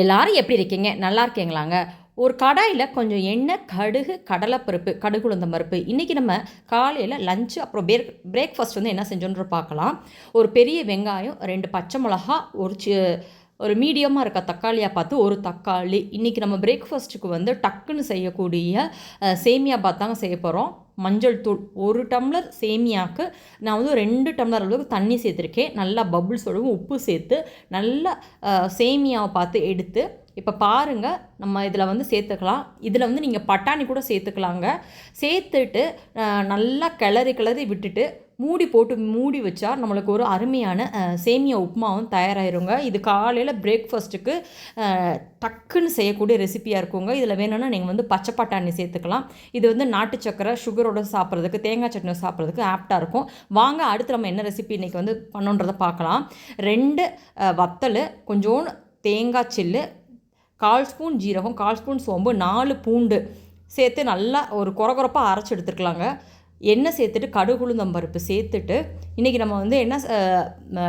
எல்லாரும் எப்படி இருக்கீங்க? நல்லா இருக்கீங்களாங்க? ஒரு கடாயில் கொஞ்சம் எண்ணெய் கடுகு கடலைப்பருப்பு கடுகு பருப்பு. இன்றைக்கி நம்ம காலையில் லஞ்சு அப்புறம் பிரேக் பிரேக்ஃபாஸ்ட் வந்து என்ன செஞ்சோன்ற பார்க்கலாம். ஒரு பெரிய வெங்காயம் ரெண்டு பச்சை மிளகா ஒரு சி ஒரு மீடியமாக இருக்க தக்காளியாக பார்த்து ஒரு தக்காளி. இன்றைக்கி நம்ம பிரேக்ஃபாஸ்ட்டுக்கு வந்து டக்குன்னு செய்யக்கூடிய சேமியா பாத் தாங்க செய்ய போகிறோம் மஞ்சள் தூள் ஒரு டம்ளர் சேமியாவுக்கு நான் வந்து ரெண்டு டம்ளர் அளவுக்கு தண்ணி சேர்த்துருக்கேன். நல்லா பபுள்ஸோடவும் உப்பு சேர்த்து நல்லா சேமியாவை பார்த்து எடுத்து இப்போ பாருங்கள் நம்ம இதில் வந்து சேர்த்துக்கலாம். இதில் வந்து நீங்கள் பட்டாணி கூட சேர்த்துக்கலாங்க. சேர்த்துட்டு நல்லா கிளறி கிளறி விட்டுட்டு மூடி போட்டு மூடி வச்சா நம்மளுக்கு ஒரு அருமையான சேமியா உப்புமாவும் தயாராகிருங்க இது காலையில் பிரேக்ஃபாஸ்ட்டுக்கு டக்குன்னு செய்யக்கூடிய ரெசிப்பியாக இருக்குங்க. இதில் வேணும்னா நீங்கள் வந்து பச்சை பட்டாணி சேர்த்துக்கலாம். இது வந்து நாட்டு சக்கரை சுகரோட சாப்பிட்றதுக்கு தேங்காய் சட்னி சாப்பிட்றதுக்கு ஆப்டாக இருக்கும். வாங்க அடுத்து நம்ம என்ன ரெசிபி இன்றைக்கி வந்து பண்ணோன்றதை பார்க்கலாம். ரெண்டு வத்தல் கொஞ்சோண்டு தேங்காய் சில்லு கால் ஸ்பூன் ஜீரகம் கால் ஸ்பூன் சோம்பு நாலு பூண்டு சேர்த்து நல்லா ஒரு குறகுறப்பாக அரைச்சி எடுத்துருக்கலாங்க எண்ணெய் சேர்த்துட்டு கடுகு உளுந்தம் பருப்பு சேர்த்துட்டு இன்றைக்கி நம்ம வந்து என்ன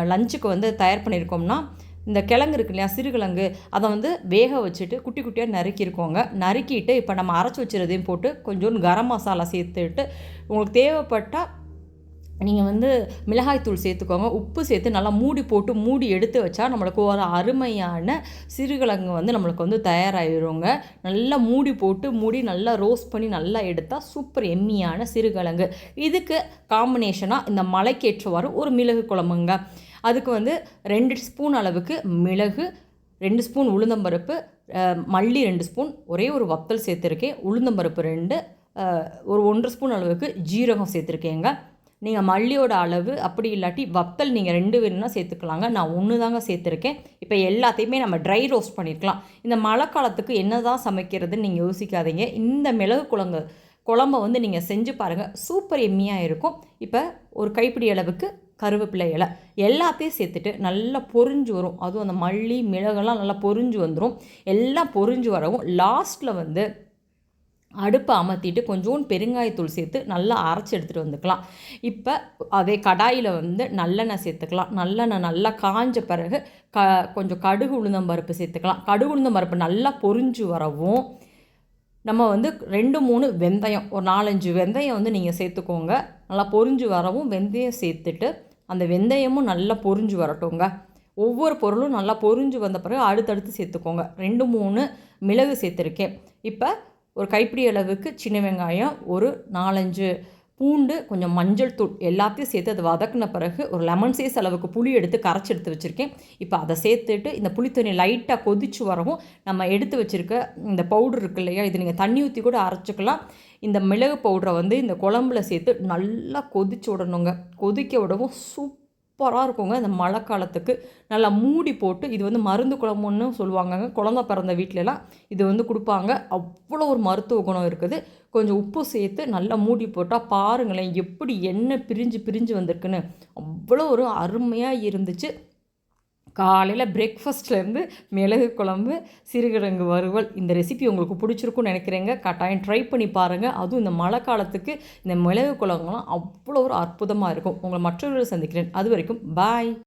லஞ்சுக்கு வந்து தயார் பண்ணியிருக்கோம்னா இந்த கிழங்கு இருக்கு இல்லையா சிறுகிழங்கு அதை வந்து வேக வச்சுட்டு குட்டி குட்டியாக நறுக்கியிருக்கோங்க. நறுக்கிட்டு இப்போ நம்ம அரைச்சி வச்சுருதையும் போட்டு கொஞ்சோண்டு கரம் மசாலா சேர்த்துட்டு உங்களுக்கு தேவைப்பட்டால் நீங்கள் வந்து மிளகாய்த்தூள் சேர்த்துக்கோங்க. உப்பு சேர்த்து நல்லா மூடி போட்டு மூடி எடுத்து வச்சா நம்மளுக்கு ஒரு அருமையான சிறுகிழங்கு வந்து நம்மளுக்கு வந்து தயாராகிடுங்க நல்லா மூடி போட்டு மூடி நல்லா ரோஸ்ட் பண்ணி நல்லா எடுத்தால் சூப்பர் எம்மியான சிறுகிழங்கு. இதுக்கு காம்பினேஷனாக இந்த மலைக்கேற்றவாறு ஒரு மிளகு குழம்புங்க. அதுக்கு வந்து ரெண்டு ஸ்பூன் அளவுக்கு மிளகு ரெண்டு ஸ்பூன் உளுந்தம்பருப்பு மல்லி ரெண்டு ஸ்பூன் ஒரே ஒரு வத்தல் சேர்த்துருக்கேன். உளுந்தம்பருப்பு ரெண்டு ஒரு ஒன்றரை ஸ்பூன் அளவுக்கு ஜீரகம் சேர்த்துருக்கேங்க. நீங்கள் மல்லியோட அளவு அப்படி இல்லாட்டி வத்தல் நீங்கள் ரெண்டு வேணும்னா சேர்த்துக்கலாங்க. நான் ஒன்று தாங்க சேர்த்துருக்கேன். இப்போ எல்லாத்தையுமே நம்ம ட்ரை ரோஸ்ட் பண்ணியிருக்கலாம் இந்த மழை காலத்துக்கு என்ன தான் சமைக்கிறதுன்னு நீங்கள் யோசிக்காதீங்க. இந்த மிளகு குழம்பு குழம்ப வந்து நீங்கள் செஞ்சு பாருங்கள் சூப்பர் எம்மியாக இருக்கும். இப்போ ஒரு கைப்பிடி அளவுக்கு கருவேப்பிலை இலை. எல்லாத்தையும் சேர்த்துட்டு நல்லா பொரிஞ்சு வரும். அதுவும் அந்த மல்லி மிளகெல்லாம் நல்லா பொரிஞ்சு வந்துடும் எல்லாம் பொரிஞ்சு வரவும் லாஸ்ட்டில் வந்து அடுப்பை அமர்த்திட்டு கொஞ்சோண்டு பெருங்காயத்தூள் சேர்த்து நல்லா அரைச்சி எடுத்துகிட்டு வந்துக்கலாம். இப்போ அதே கடாயில் வந்து நல்லெண்ணெய் சேர்த்துக்கலாம். நல்லெண்ணெய் நல்லா காஞ்ச பிறகு க கொஞ்சம் கடுகு உளுந்தம் பருப்பு சேர்த்துக்கலாம். கடுகு உளுந்தம் பருப்பு நல்லா பொரிஞ்சு வரவும் நம்ம வந்து ரெண்டு மூணு வெந்தயம் ஒரு நாலஞ்சு வெந்தயம் வந்து நீங்கள் சேர்த்துக்கோங்க. நல்லா பொரிஞ்சு வரவும் வெந்தயம் சேர்த்துட்டு அந்த வெந்தயமும் நல்லா பொரிஞ்சு வரட்டுங்க ஒவ்வொரு பொருளும் நல்லா பொரிஞ்சு வந்த பிறகு அடுத்தடுத்து சேர்த்துக்கோங்க. ரெண்டு மூணு மிளகு சேர்த்துருக்கேன். இப்போ ஒரு கைப்பிடி அளவுக்கு சின்ன வெங்காயம் ஒரு நாலஞ்சு பூண்டு கொஞ்சம் மஞ்சள் தூள் எல்லாத்தையும் சேர்த்து அதை வதக்குன பிறகு ஒரு லெமன் சைஸ் அளவுக்கு புளி எடுத்து கரைச்சி எடுத்து வச்சுருக்கேன். இப்போ அதை சேர்த்துட்டு இந்த புளித்தண்ணி லைட்டாக கொதிச்சு வரவும் நம்ம எடுத்து வச்சுருக்க இந்த பவுடர் இருக்கு இல்லையா இது நீங்கள் தண்ணி ஊற்றி கூட அரைச்சிக்கலாம். இந்த மிளகு பவுடரை வந்து இந்த குழம்புல சேர்த்து நல்லா கொதிச்சு விடணுங்க. கொதிக்க விடவும் சூப் சூப்பராக இருக்குங்க. இந்த மழை காலத்துக்கு நல்லா மூடி போட்டு இது வந்து மருந்து குழம்புன்னு சொல்லுவாங்கங்க குழந்த பிறந்த வீட்டிலலாம் இது வந்து கொடுப்பாங்க. அவ்வளோ ஒரு மருத்துவ குணம் இருக்குது. கொஞ்சம் உப்பு சேர்த்து நல்லா மூடி போட்டால் பாருங்களேன் எப்படி எண்ணெய் பிரிஞ்சு பிரிஞ்சு வந்திருக்குன்னு. அவ்வளோ ஒரு அருமையாக இருந்துச்சு. காலையில் பிரேக்ஃபாஸ்ட்லேருந்து மிளகு குழம்பு சிறுகிழங்கு வறுவல். இந்த ரெசிபி உங்களுக்கு பிடிச்சிருக்குன்னு நினைக்கிறேங்க. கட்டாயம் ட்ரை பண்ணி பாருங்கள் அதுவும் இந்த மழை காலத்துக்கு இந்த மிளகு குழம்புலாம் அவ்வளோ ஒரு அற்புதமாக இருக்கும். உங்களை மற்றொரு சந்திக்கிறேன். அது வரைக்கும் பாய்